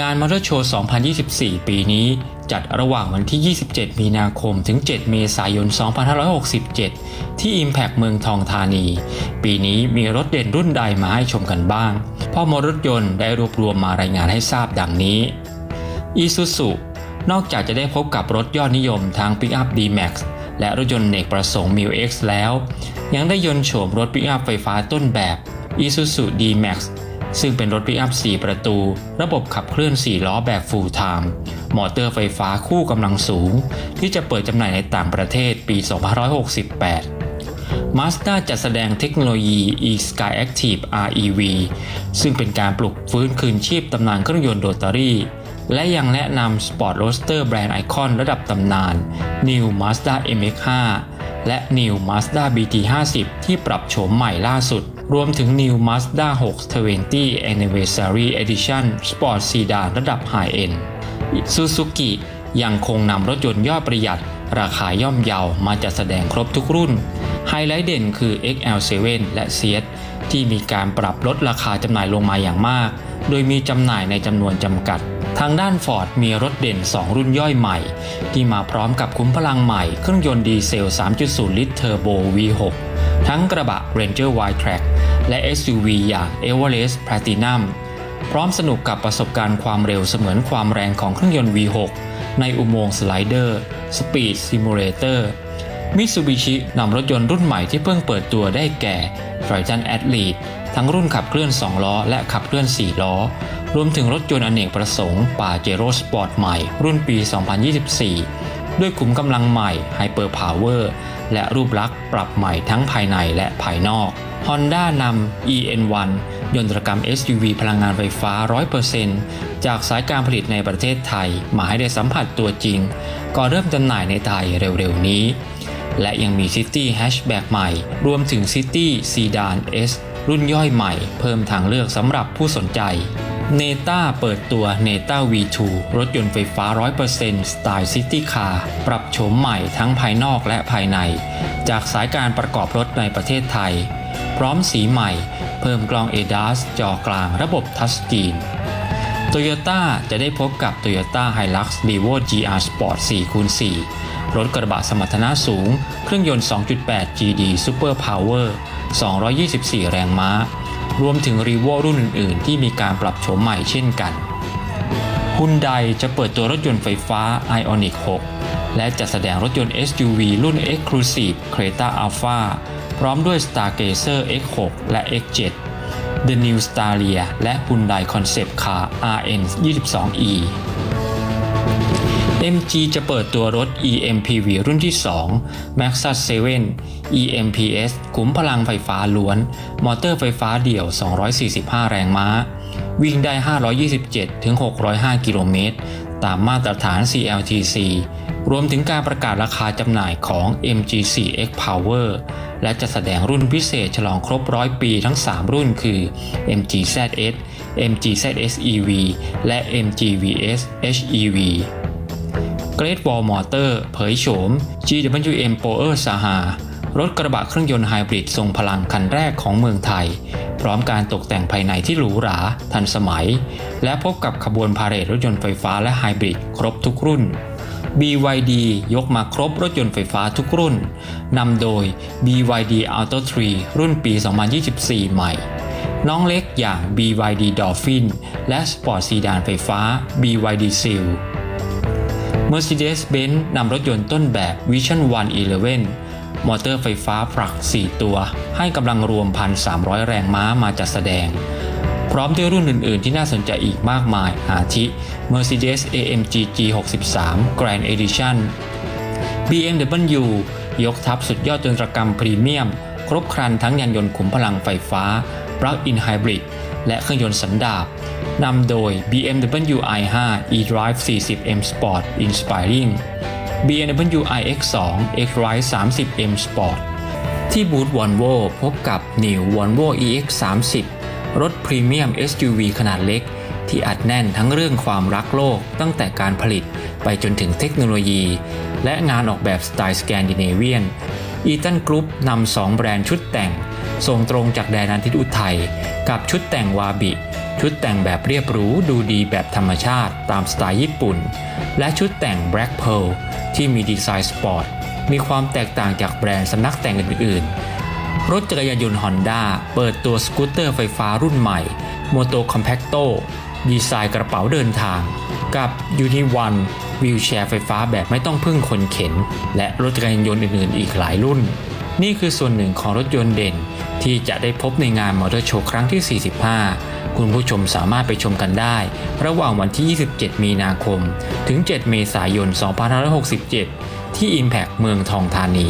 งานมอเตอร์โชว์ 2024 ปีนี้ จัดระหว่างวันที่ 27 มีนาคม ถึง 7 เมษายน 2567 ที่ Impact เมืองทองธานี ปีนี้มีรถเด่นรุ่นใดมาให้ชมกันบ้าง พ่อมอรถยนต์ได้รวบรวมมารายงานให้ทราบดังนี้ Isuzu นอกจากจะได้พบกับรถยอดนิยมทั้ง Pickup D-Max และรถยนต์เนกประสงค์ m i X แล้ว ยังได้ยนต์โฉมรถปิกอัพไฟฟ้าต้นแบบ Isuzu D-Max ซึ่งเป็นรถปิกอัพ 4 ประตู ระบบขับเคลื่อน 4 ล้อแบบ Full Time มอเตอร์ไฟฟ้าคู่กำลังสูง ที่จะเปิดจำหน่ายในต่างประเทศปี 2568 Mazda จัดแสดงเทคโนโลยี e-Sky Active REV ซึ่งเป็นการปลุกฟื้นคืนชีพตำนานเครื่องยนต์โรตารี่ และยังแนะนำ Sport Roadster แบรนด์ไอคอนระดับตำนาน New Mazda MX-5 และ New Mazda BT50 ที่ปรับโฉมใหม่ล่าสุด รวมถึง New Mazda 620 Anniversary Edition Sport Sedan ระดับ High End Suzuki ยังคงนำรถยนต์ยอดประหยัด ราคาย่อมเยามาจัดแสดงครบทุกรุ่น ไฮไลท์เด่นคือ XL7 และ Seat ที่มีการปรับลดราคาจำหน่ายลงมาอย่างมาก โดยมีจำหน่ายในจำนวนจำกัด ทางด้าน Ford มีรถเด่น 2 รุ่นย่อยใหม่ ที่มาพร้อมกับคุ้มพลังใหม่เครื่องยนต์ดีเซล 3.0 ลิตรเทอร์โบ V6 ทั้งกระบะ Ranger Wildtrak และ SUV อย่าง Everest Platinum พร้อมสนุกกับประสบการณ์ความเร็วเสมือนความแรงของเครื่องยนต์ V6 ในอุโมงค์สไลเดอร์ Speed Simulator มิตซูบิชินำรถยนต์รุ่นใหม่ที่เพิ่งเปิดตัวได้แก่ Triton Athlete ทั้งรุ่นขับเคลื่อน 2 ล้อ และขับเคลื่อน 4 ล้อ รวมถึงรถยนต์อเนกประสงค์ป่าเจโรสปอร์ตใหม่ รุ่นปี 2024 ด้วยขุมกำลังใหม่ Hyper Power และรูปลักษณ์ปรับใหม่ทั้งภายในและภายนอก Honda นำ EN1 ยนตรกรรม SUV พลังงานไฟฟ้า 100%จากสายการผลิตในประเทศไทย มาให้ได้สัมผัสตัวจริง ก่อนเริ่มจำหน่ายในไทยเร็วๆนี้ และยังมี City Hatchback ใหม่ รวมถึง City Sedan S รุ่นย่อยใหม่ เพิ่มทางเลือกสำหรับผู้สนใจ เนต้าเปิดตัว Neta V2 รถยนต์ไฟฟ้า 100%สไตล์ City Car ปรับโฉมใหม่ทั้งภายนอกและภายใน จากสายการประกอบรถในประเทศไทย พร้อมสีใหม่ เพิ่มกล้อง ADAS จอกลางระบบทัชสกรีนโตโยต้าจะได้พบกับ Toyota Hilux Revo GR Sport 4x4 รถกระบะสมรรถนะสูง เครื่องยนต์ 2.8 GD Super Power 224 แรงม้า รวมถึง Revo รุ่นอื่น ๆ ที่มีการปรับโฉมใหม่เช่นกันฮุนไดจะเปิดตัวรถยนต์ไฟฟ้า Ioniq 6 และจัดแสดงรถยนต์ SUV รุ่น Exclusive Creta Alpha พร้อมด้วย Stargazer X6 และ X7 The New Staria และ Hyundai Concept Car RN22e MG จะเปิดตัวรถ EMPV รุ่นที่ 2 Maxus 7 EMPS ขุมพลังไฟฟ้าล้วน มอเตอร์ไฟฟ้าเดี่ยว 245 แรงม้า วิ่งได้ 527-605 กิโลเมตร ตามมาตรฐาน CLTC รวมถึงการประกาศราคาจำหน่ายของ MG4X Power และจะแสดงรุ่นพิเศษฉลองครบร้อยปีทั้ง 3 รุ่นคือ MGZS MGZS EV และ MGVS HEV Great Wall Motor เผยโฉม GWM Power Saha รถกระบะเครื่องยนต์ไฮบริดทรงพลังคันแรกของเมืองไทย พร้อมการตกแต่งภายในที่หรูหรา ทันสมัย และพบกับขบวนพาเหรดรถยนต์ไฟฟ้าและไฮบริดครบทุกรุ่น BYD ยกมาครบรถยนต์ไฟฟ้าทุกรุ่น นำโดย BYD Auto 3 รุ่นปี 2024 ใหม่ น้องเล็กอย่าง BYD Dolphin และ Sport Sedan ไฟฟ้า BYD Seal Mercedes-Benz นำรถยนต์ต้นแบบ Vision One 11 มอเตอร์ไฟฟ้าผลัก 4 ตัว ให้กำลังรวม 1,300 แรงม้ามาจัดแสดง พร้อมด้วยรุ่นอื่น ๆ ที่น่าสนใจอีกมากมาย อาทิ Mercedes AMG G63 Grand Edition BMW ยกทัพสุดยอดยนตรกรรมพรีเมียม ครบครันทั้งยานยนต์ขุมพลังไฟฟ้า Plug-in Hybrid และเครื่องยนต์สันดาปนำโดย BMW i5 eDrive 40M Sport Inspiring BMW iX2 xRide 30M Sport ที่บูธ Volvo พบกับ New Volvo EX30 รถพรีเมียม SUV ขนาดเล็ก ที่อัดแน่นทั้งเรื่องความรักโลกตั้งแต่การผลิตไปจนถึงเทคโนโลยี และงานออกแบบสไตล์สแกนดิเนเวียนอีตันกรุ๊ปนำ2แบรนด์ชุดแต่ง ส่งตรงจากแดนอาทิตย์อุทัยกับชุดแต่งวาบิ ชุดแต่งแบบเรียบรู้ดูดีแบบธรรมชาติตามสไตล์ญี่ปุ่น และชุดแต่ง Black Pearl ที่มีดีไซน์สปอร์ต มีความแตกต่างจากแบรนด์สำนักแต่งอื่นๆ รถจักรยานยนต์ Honda เปิดตัวสกูตเตอร์ไฟฟ้ารุ่นใหม่ Moto Compacto ดีไซน์กระเป๋าเดินทาง กับ Unione วิวแชร์ไฟฟ้าแบบไม่ต้องพึ่งคนเข็น และรถจักรยานยนต์อื่นๆ อีกหลายรุ่น นี่คือส่วนหนึ่งของรถยนต์เด่น ที่จะได้พบในงานมอเตอร์โชว์ครั้งที่ 45 คุณผู้ชมสามารถไปชมกันได้ ระหว่างวันที่ 27 มีนาคม ถึง 7 เมษายน 2567 ที่ Impact เมืองทองธานี